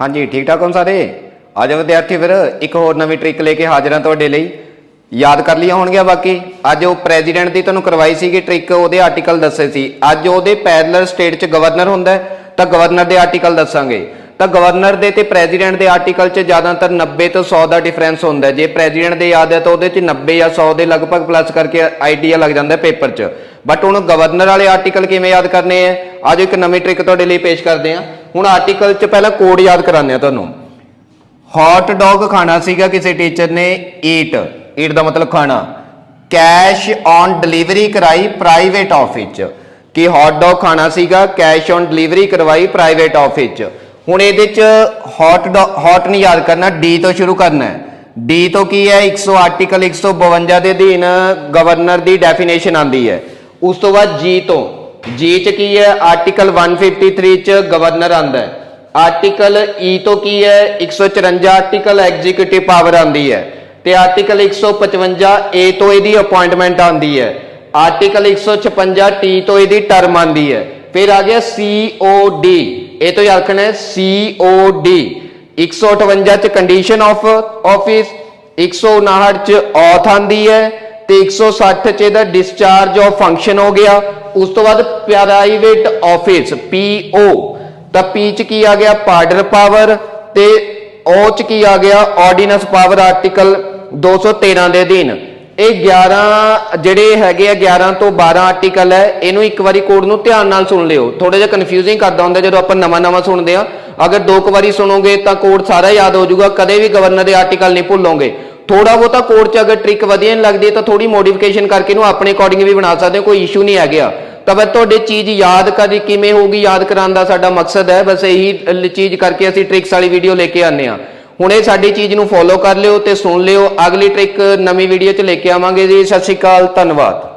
ਹਾਂਜੀ ਠੀਕ ਠਾਕ ਹੋ ਸਾਰੇ? ਅੱਜ ਵਿਦਿਆਰਥੀ ਫਿਰ, ਇੱਕ ਹੋਰ ਨਵੀਂ ਟ੍ਰਿਕ ਲੈ ਕੇ ਹਾਜ਼ਰ ਹਾਂ ਤੁਹਾਡੇ ਲਈ। ਯਾਦ ਕਰ ਲਈਆਂ ਹੋਣਗੀਆਂ ਬਾਕੀ। ਅੱਜ ਉਹ ਪ੍ਰੈਜ਼ੀਡੈਂਟ ਦੀ ਤੁਹਾਨੂੰ ਕਰਵਾਈ ਸੀਗੀ ਟ੍ਰਿਕ ਉਹਦੇ ਆਰਟੀਕਲ ਦੱਸੇ ਸੀ। ਅੱਜ ਉਹਦੇ ਪੈਰਲਲ ਸਟੇਟ 'ਚ ਗਵਰਨਰ ਹੁੰਦਾ ਤਾਂ ਗਵਰਨਰ ਦੇ ਆਰਟੀਕਲ ਦੱਸਾਂਗੇ। ਤਾਂ ਗਵਰਨਰ ਦੇ ਤੇ ਪ੍ਰੈਜ਼ੀਡੈਂਟ ਦੇ ਆਰਟੀਕਲ 'ਚ ਜ਼ਿਆਦਾਤਰ 90 ਤੋਂ 100 ਦਾ ਡਿਫਰੈਂਸ ਹੁੰਦਾ ਜੇ ਪ੍ਰੈਜ਼ੀਡੈਂਟ ਦੇ ਯਾਦ ਹੈ ਤਾਂ ਉਹਦੇ 'ਚ 90 ਜਾਂ 100 ਦੇ ਲਗਭਗ ਪਲੱਸ ਕਰਕੇ ਆਈਡੀਆ ਲੱਗ ਜਾਂਦਾ ਪੇਪਰ 'ਚ। ਬਟ ਹੁਣ ਗਵਰਨਰ ਵਾਲੇ ਆਰਟੀਕਲ ਕਿਵੇਂ ਯਾਦ ਕਰਨੇ ਆ ਅੱਜ ਇੱਕ ਨਵੀਂ ਟ੍ਰਿਕ ਤੁਹਾਡੇ ਲਈ ਪੇਸ਼ ਕਰਦੇ ਹਾਂ। ਹੁਣ ਆਰਟੀਕਲ 'ਚ ਪਹਿਲਾਂ ਕੋਡ ਯਾਦ ਕਰਾਉਂਦੇ ਆ ਤੁਹਾਨੂੰ। ਹੌਟ ਡੌਗ ਖਾਣਾ ਸੀਗਾ ਕਿਸੇ ਟੀਚਰ ਨੇ ਈਟ ਈਟ ਦਾ ਮਤਲਬ ਖਾਣਾ। ਕੈਸ਼ ਔਨ ਡਿਲੀਵਰੀ ਕਰਾਈ ਪ੍ਰਾਈਵੇਟ ਆਫਿਸ ਚ। ਕਿ ਹੌਟ ਡੌਗ ਖਾਣਾ ਸੀਗਾ ਕੈਸ਼ ਔਨ ਡਿਲੀਵਰੀ ਕਰਵਾਈ ਪ੍ਰਾਈਵੇਟ ਆਫਿਸ ਚ। ਹੁਣ ਇਹਦੇ ਚ ਹੌਟ ਹੌਟ ਨਹੀਂ ਯਾਦ ਕਰਨਾ ਡੀ ਤੋਂ ਸ਼ੁਰੂ ਕਰਨਾ ਹੈ। ਡੀ ਤੋਂ ਕੀ ਹੈ? 100 ਆਰਟੀਕਲ 152 ਦੇ ਅਧੀਨ ਗਵਰਨਰ ਦੀ ਡੈਫੀਨੇਸ਼ਨ ਆਂਦੀ ਹੈ। ਉਸ ਤੋਂ ਬਾਅਦ ਜੀ ਤੋਂ। ਜੀ ਚ ਕੀ ਹੈ? ਆਰਟੀਕਲ 153 ਚ ਗਵਰਨਰ ਆਂਦਾ ਹੈ। ਆਰਟੀਕਲ ਈ e ਤੋਂ ਕੀ ਹੈ? 154 ਆਰਟੀਕਲ ਐਗਜ਼ੀਕਿਊਟਿਵ ਪਾਵਰ ਆਂਦੀ ਹੈ। ਤੇ ਆਰਟੀਕਲ 155 ਏ ਤੋਂ ਇਹਦੀ ਅਪਾਇੰਟਮੈਂਟ ਆਂਦੀ ਹੈ। ਆਰਟੀਕਲ 156 ਟੀ ਤੋਂ ਇਹਦੀ ਟਰਮ ਆਂਦੀ ਹੈ। ਫਿਰ ਆ ਗਿਆ ਸੀਓਡੀ ਇਹ ਤੋਂ ਯਾਦ ਰੱਖਣਾ ਹੈ ਸੀਓਡੀ 158 ਚ ਕੰਡੀਸ਼ਨ ਆਫ ਆਫਿਸ 159 ਚ ਔਥ ਆਂਦੀ ਹੈ ਤੇ 160 ਚ ਇਹਦਾ ਡਿਸਚਾਰਜ ਆਫ ਫੰਕਸ਼ਨ ਹੋ ਗਿਆ। ਉਸ ਤੋਂ ਬਾਅਦ ਪ੍ਰਾਈਵੇਟ ਆਫਿਸ ਪੀਓ ਤਾਂ ਪੀ ਚ ਕੀ ਆ ਗਿਆ? ਪਾਰਡਰ ਪਾਵਰ ਤੇ ਓ ਚ ਕੀ ਆ ਗਿਆ? ਆਰਡੀਨੈਂਸ ਪਾਵਰ ਆਰਟੀਕਲ 213 ਦੇ ਅਧੀਨ। ਇਹ 11 ਜਿਹੜੇ ਹੈਗੇ ਆ 11 ਤੋਂ 12 ਆਰਟੀਕਲ ਹੈ, ਇਹਨੂੰ ਇੱਕ ਵਾਰੀ ਕੋਡ ਨੂੰ ਧਿਆਨ ਨਾਲ ਸੁਣ ਲਿਓ। ਥੋੜਾ ਜਿਹਾ ਕਨਫਿਊਜ਼ਿੰਗ ਕਰਦਾ ਹੁੰਦਾ ਜਦੋਂ ਆਪਾਂ ਨਵਾਂ ਨਵਾਂ ਸੁਣਦੇ ਆ ਅਗਰ ਦੋ ਕੁ ਵਾਰੀ ਸੁਣੋਗੇ ਤਾਂ ਕੋਡ ਸਾਰਾ ਯਾਦ ਹੋ ਜਾਊਗਾ, ਕਦੇ ਵੀ ਗਵਰਨਰ ਦੇ ਆਰਟੀਕਲ ਨਹੀਂ ਭੁੱਲੋਗੇ। ਥੋੜਾ ਬਹੁਤਾ ਕੋਡ 'ਚ ਅਗਰ ਟ੍ਰਿਕ ਵਧੀਆ ਨਹੀਂ ਲੱਗਦੀ, ਤਾਂ ਥੋੜੀ ਮੋਡੀਫਿਕੇਸ਼ਨ ਕਰਕੇ ਇਹਨੂੰ ਆਪਣੇ ਅਕੋਰਡਿੰਗ ਵੀ ਬਣਾ ਸਕਦੇ ਹੋ, ਕੋਈ ਇਸ਼ੂ ਨਹੀਂ ਆ। ਗਿਆ ਤਾਂ ਬਸ ਤੁਹਾਡੇ ਚੀਜ਼ ਯਾਦ ਕਰੀ ਕਿਵੇਂ ਹੋਊਗੀ, ਯਾਦ ਕਰਾਉਣ ਦਾ ਸਾਡਾ ਮਕਸਦ ਹੈ, ਬਸ ਇਹੀ ਚੀਜ਼ ਕਰਕੇ ਅਸੀਂ ਟ੍ਰਿਕਸ ਵਾਲੀ ਵੀਡੀਓ ਲੈ ਕੇ ਆਨੇ ਆ ਹੁਣ ਇਹ ਸਾਡੀ ਚੀਜ਼ ਨੂੰ ਫੋਲੋ ਕਰ ਲਿਓ ਤੇ ਸੁਣ ਲਿਓ, ਅਗਲੀ ਟ੍ਰਿਕ ਨਵੀਂ ਵੀਡੀਓ 'ਚ ਲੈ ਕੇ ਆਵਾਂਗੇ ਜੀ, ਸਤਿ ਸ਼੍ਰੀ ਅਕਾਲ, ਧੰਨਵਾਦ।